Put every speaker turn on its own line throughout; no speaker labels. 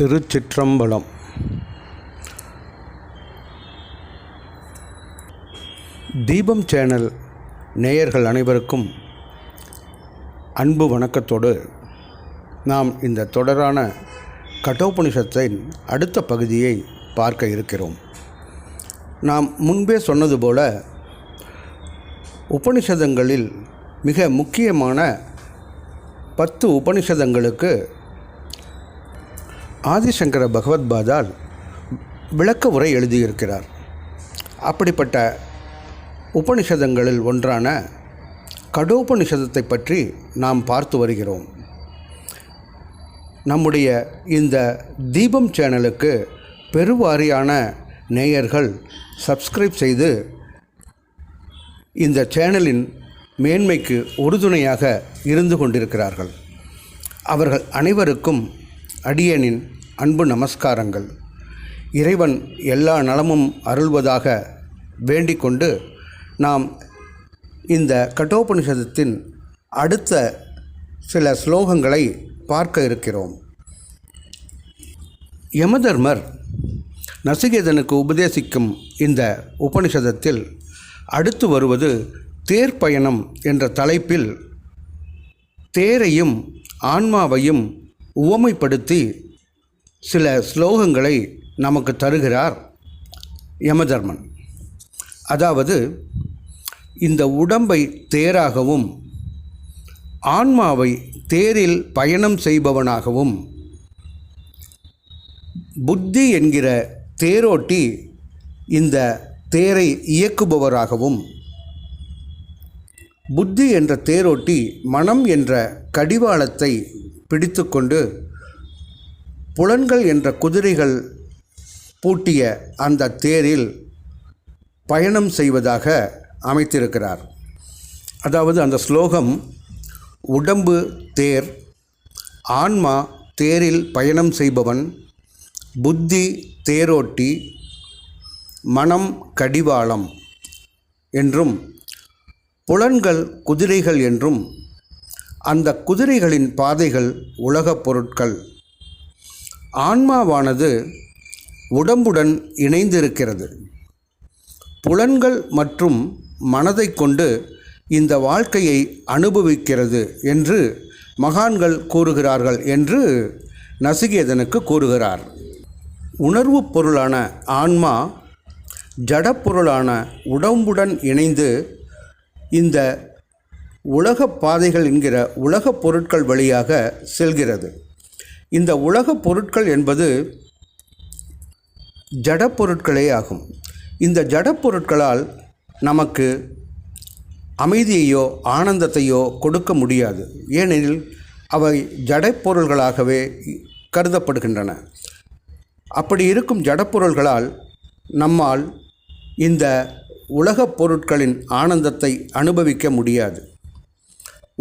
திருச்சிற்றம்பலம். தீபம் சேனல் நேயர்கள் அனைவருக்கும் அன்பு வணக்கத்தோடு நாம் இந்த தொடரான கட்டோபனிஷத்தின் அடுத்த பகுதியை பார்க்க இருக்கிறோம். நாம் முன்பே சொன்னது போல உபனிஷதங்களில் மிக முக்கியமான பத்து உபனிஷதங்களுக்கு ஆதிசங்கர பகவத்பாதால் விளக்க உரை எழுதியிருக்கிறார். அப்படிப்பட்ட உபனிஷதங்களில் ஒன்றான கடோபனிஷதத்தை பற்றி நாம் பார்த்து வருகிறோம். நம்முடைய இந்த தீபம் சேனலுக்கு பெருவாரியான நேயர்கள் சப்ஸ்கிரைப் செய்து இந்த சேனலின் மேன்மைக்கு உறுதுணையாக இருந்து கொண்டிருக்கிறார்கள். அவர்கள் அனைவருக்கும் அடியனின் அன்பு நமஸ்காரங்கள். இறைவன் எல்லா நலமும் அருள்வதாக வேண்டிக்கொண்டு நாம் இந்த கட்டோபனிஷதத்தின் அடுத்த சில ஸ்லோகங்களை பார்க்க இருக்கிறோம். யமதர்மர் நசிகேதனுக்கு உபதேசிக்கும் இந்த உபனிஷதத்தில் அடுத்து வருவது தேர் பயணம் என்ற தலைப்பில் தேரையும் ஆன்மாவையும் உவமைப்படுத்தி சில ஸ்லோகங்களை நமக்கு தருகிறார் யமதர்மன். அதாவது இந்த உடம்பை தேராகவும் ஆன்மாவை தேரில் பயணம் செய்பவனாகவும் புத்தி என்கிற தேரோட்டி இந்த தேரை இயக்குபவராகவும் புத்தி என்ற தேரோட்டி மனம் என்ற கடிவாளத்தை பிடித்துக்கொண்டு புலன்கள் என்ற குதிரைகள் பூட்டிய அந்த தேரில் பயணம் செய்வதாக அமைத்திருக்கிறார். அதாவது அந்த ஸ்லோகம் உடம்பு தேர் ஆன்மா தேரில் பயணம் செய்பவன் புத்தி தேரோட்டி மனம் கடிவாளம் என்றும் புலன்கள் குதிரைகள் என்றும் அந்த குதிரைகளின் பாதைகள் உலகப் பொருட்கள். ஆன்மாவானது உடம்புடன் இணைந்திருக்கிறது. புலன்கள் மற்றும் மனதை கொண்டு இந்த வாழ்க்கையை அனுபவிக்கிறது என்று மகான்கள் கூறுகிறார்கள் என்று நசிகேதனுக்கு கூறுகிறார். உணர்வுப் பொருளான ஆன்மா ஜடப்பொருளான உடம்புடன் இணைந்து இந்த உலகப் பாதைகள் என்கிற உலகப் பொருட்கள் வழியாக செல்கிறது. இந்த உலகப் பொருட்கள் என்பது ஜடப்பொருட்களே ஆகும். இந்த ஜடப்பொருட்களால் நமக்கு அமைதியையோ ஆனந்தத்தையோ கொடுக்க முடியாது. ஏனெனில் அவை ஜடப்பொருள்களாகவே கருதப்படுகின்றன. அப்படி இருக்கும் ஜடப்பொருள்களால் நம்மால் இந்த உலகப் பொருட்களின் ஆனந்தத்தை அனுபவிக்க முடியாது.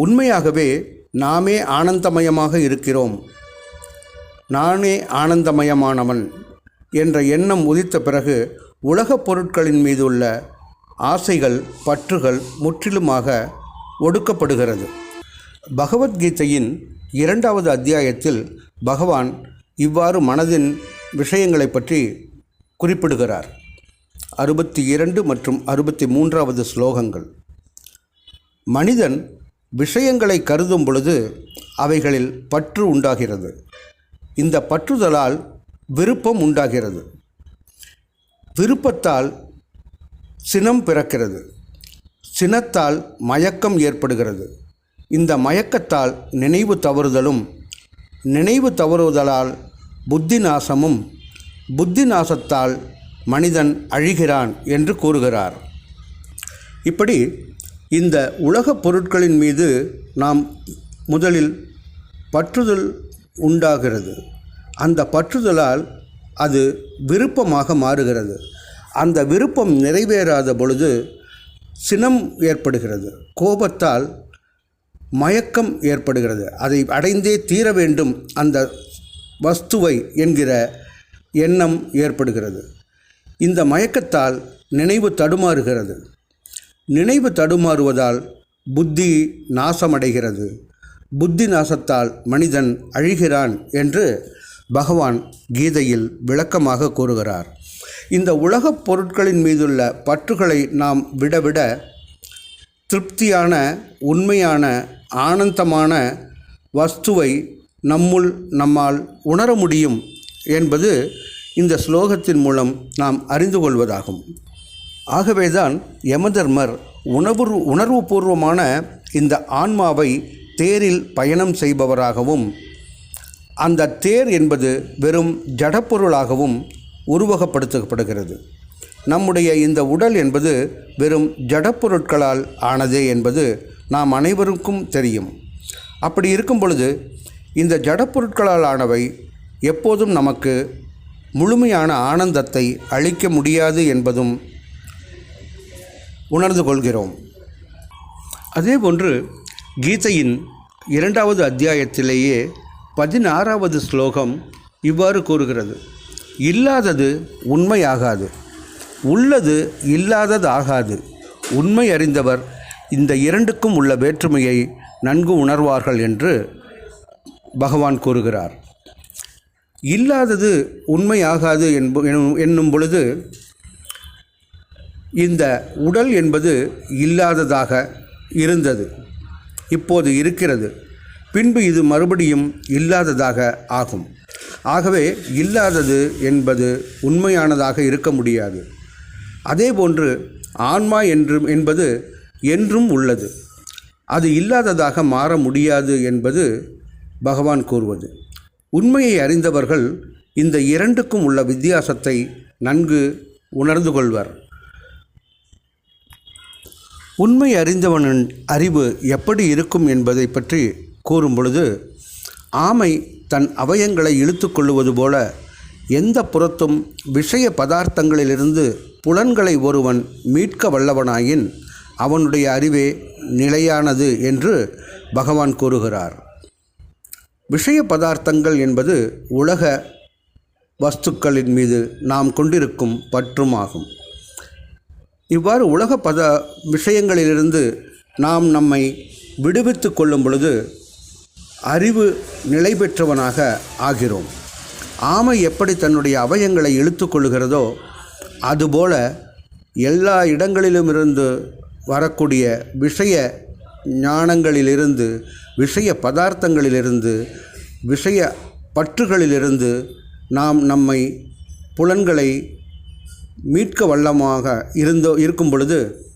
உண்மையாகவே நாமே ஆனந்தமயமாக இருக்கிறோம். நானே ஆனந்தமயமானவன் என்ற எண்ணம் உதித்த பிறகு உலகப் பொருட்களின் மீது உள்ள ஆசைகள் பற்றுகள் முற்றிலுமாக ஒடுக்கப்படுகிறது. பகவத்கீதையின் இரண்டாவது அத்தியாயத்தில் பகவான் இவ்வாறு மனதின் விஷயங்களை பற்றி குறிப்பிடுகிறார். அறுபத்தி இரண்டு மற்றும் அறுபத்தி மூன்றாவது ஸ்லோகங்கள். மனிதன் விஷயங்களை கருதும் பொழுது அவைகளில் பற்று உண்டாகிறது. இந்த பற்றுதலால் விருப்பம் உண்டாகிறது. விருப்பத்தால் சினம் பிறக்கிறது. சினத்தால் மயக்கம் ஏற்படுகிறது. இந்த மயக்கத்தால் நினைவு தவறுதலும் நினைவு தவறுதலால் புத்தி நாசமும் புத்தி நாசத்தால் மனிதன் அழிகிறான் என்று கூறுகிறார். இப்படி இந்த உலகப் பொருட்களின் மீது நாம் முதலில் பற்றுதல் உண்டாகிறது. அந்த பற்றுதலால் அது விருப்பமாக மாறுகிறது. அந்த விருப்பம் நிறைவேறாத பொழுது சினம் ஏற்படுகிறது. கோபத்தால் மயக்கம் ஏற்படுகிறது. அதை அடைந்தே தீர வேண்டும் அந்த வஸ்துவை என்கிற எண்ணம் ஏற்படுகிறது. இந்த மயக்கத்தால் நினைவு தடுமாறுகிறது. நினைவு தடுமாறுவதால் புத்தி நாசமடைகிறது. புத்தி நாசத்தால் மனிதன் அழிகிறான் என்று பகவான் கீதையில் விளக்கமாக கூறுகிறார். இந்த உலகப் பொருட்களின் மீதுள்ள பற்றுகளை நாம் விடவிட திருப்தியான உண்மையான ஆனந்தமான வஸ்துவை நம்முள் நம்மால் உணர முடியும் என்பது இந்த ஸ்லோகத்தின் மூலம் நாம் அறிந்து கொள்வதாகும். ஆகவேதான் யமதர்மர் உணர்வு உணர்வுபூர்வமான இந்த ஆன்மாவை தேரில் பயணம் செய்பவராகவும் அந்த தேர் என்பது வெறும் ஜடப்பொருளாகவும் உருவகப்படுத்தப்படுகிறது. நம்முடைய இந்த உடல் என்பது வெறும் ஜடப்பொருட்களால் ஆனதே என்பது நாம் அனைவருக்கும் தெரியும். அப்படி இருக்கும் பொழுது இந்த ஜடப்பொருட்களால் ஆனவை எப்போதும் நமக்கு முழுமையான ஆனந்தத்தை அளிக்க முடியாது என்பதும் உணர்ந்து கொள்கிறோம் அதேபோன்று கீதையின் இரண்டாவது அத்தியாயத்திலேயே பதினாறாவது ஸ்லோகம் இவ்வாறு கூறுகிறது. இல்லாதது உண்மையாகாது உள்ளது இல்லாதது ஆகாது உண்மை அறிந்தவர் இந்த இரண்டுக்கும் உள்ள வேற்றுமையை நன்கு உணர்வார்கள் என்று பகவான் கூறுகிறார். இல்லாதது உண்மையாகாது என்பு என்னும் பொழுது இந்த உடல் என்பது இல்லாததாக இருந்தது. இப்போது இருக்கிறது. பின்பு இது மறுபடியும் இல்லாததாக ஆகும். ஆகவே இல்லாதது என்பது உண்மையானதாக இருக்க முடியாது. அதேபோன்று ஆன்மா என்றும் என்பது என்றும் உள்ளது. அது இல்லாததாக மாற முடியாது என்பது பகவான் கூறுவது. உண்மையை அறிந்தவர்கள் இந்த இரண்டுக்கும் உள்ள வித்தியாசத்தை நன்கு உணர்ந்து கொள்வர். உண்மை அறிந்தவனின் அறிவு எப்படி இருக்கும் என்பதை பற்றி கூறும் பொழுது ஆமை தன் அவயங்களை இழுத்து கொள்ளுவது போல எந்த புறத்தும் விஷய பதார்த்தங்களிலிருந்து புலன்களை ஒருவன் மீட்க வல்லவனாயின் அவனுடைய அறிவே நிலையானது என்று பகவான் கூறுகிறார். விஷய பதார்த்தங்கள் என்பது உலக வஸ்துக்களின் மீது நாம் கொண்டிருக்கும் பற்றும் ஆகும் இவ்வாறு உலக பத விஷயங்களிலிருந்து நாம் நம்மை விடுவித்து கொள்ளும் பொழுது அறிவு நிலை பெற்றவனாக ஆகிறோம். ஆமை எப்படி தன்னுடைய அவயங்களை இழுத்து கொள்கிறதோ அதுபோல எல்லா இடங்களிலுமிருந்து வரக்கூடிய விஷய ஞானங்களிலிருந்து விஷய பதார்த்தங்களிலிருந்து விஷய பற்றுகளிலிருந்து நாம் நம்மை புலன்களை மீட்க வல்லமாக இருந்தோ இருக்கும் பொழுது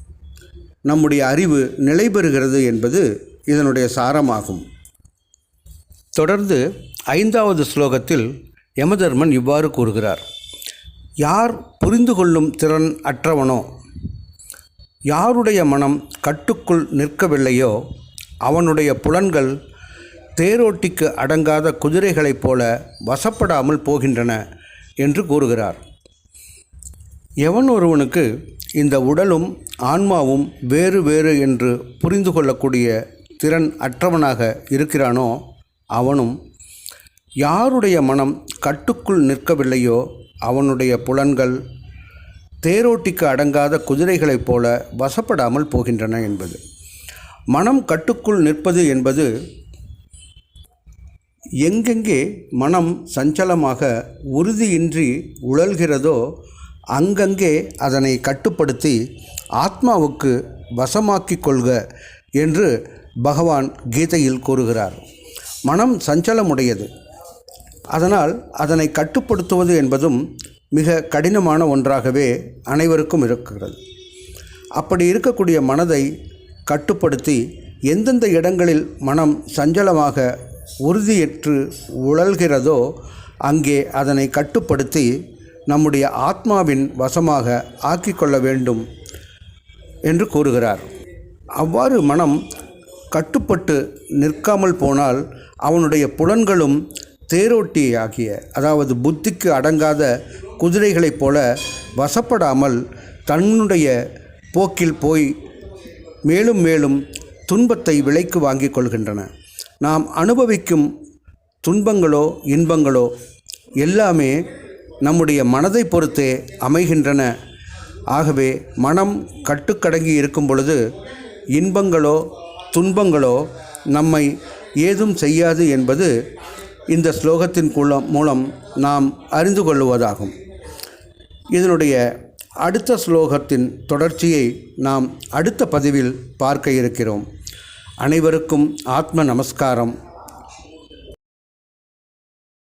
நம்முடைய அறிவு நிலை பெறுகிறது என்பது இதனுடைய சாரமாகும். தொடர்ந்து ஐந்தாவது ஸ்லோகத்தில் யமதர்மன் இவ்வாறு கூறுகிறார். யார் புரிந்து கொள்ளும் திறன் அற்றவனோ யாருடைய மனம் கட்டுக்குள் நிற்கவில்லையோ அவனுடைய புலன்கள் தேரோட்டிக்கு அடங்காத குதிரைகளைப் போல வசப்படாமல் போகின்றன என்று கூறுகிறார். எவன் ஒருவனுக்கு இந்த உடலும் ஆன்மாவும் வேறு வேறு என்று புரிந்து கொள்ளக்கூடிய திறன் அற்றவனாக இருக்கிறானோ அவனும் யாருடைய மனம் கட்டுக்குள் நிற்கவில்லையோ அவனுடைய புலன்கள் தேரோட்டிக்கு அடங்காத குதிரைகளைப் போல வசப்படாமல் போகின்றன என்பது. மனம் கட்டுக்குள் நிற்பது என்பது எங்கெங்கே மனம் சஞ்சலமாக உறுதியின்றி உழல்கிறதோ அங்கங்கே அதனை கட்டுப்படுத்தி ஆத்மாவுக்கு வசமாக்கிக் கொள்க என்று பகவான் கீதையில் கூறுகிறார். மனம் சஞ்சலமுடையது. அதனால் அதனை கட்டுப்படுத்துவது என்பதும் மிக கடினமான ஒன்றாகவே அனைவருக்கும் இருக்கிறது. அப்படி இருக்கக்கூடிய மனதை கட்டுப்படுத்தி எந்தெந்த இடங்களில் மனம் சஞ்சலமாக உறுதியற்று உழல்கிறதோ அங்கே அதனை கட்டுப்படுத்தி நம்முடைய ஆத்மாவின் வசமாக ஆக்கிக்கொள்ள வேண்டும் என்று கூறுகிறார். அவ்வாறு மனம் கட்டுப்பட்டு நிற்காமல் போனால் அவனுடைய புலன்களும் தேரோட்டி ஆகிய அதாவது புத்திக்கு அடங்காத குதிரைகளைப் போல வசப்படாமல் தன்னுடைய போக்கில் போய் மேலும் மேலும் துன்பத்தை விலைக்கு வாங்கிக் கொள்கின்றன. நாம் அனுபவிக்கும் துன்பங்களோ இன்பங்களோ எல்லாமே நம்முடைய மனதை பொறுத்தே அமைகின்றன. ஆகவே மனம் கட்டுக்கடங்கி இருக்கும் பொழுது இன்பங்களோ துன்பங்களோ நம்மை ஏதும் செய்யாது என்பது இந்த ஸ்லோகத்தின் குலம் மூலம் நாம் அறிந்து கொள்வதாகும் இதனுடைய அடுத்த ஸ்லோகத்தின் தொடர்ச்சியை நாம் அடுத்த பதிவில் பார்க்க இருக்கிறோம். அனைவருக்கும் ஆத்ம நமஸ்காரம்.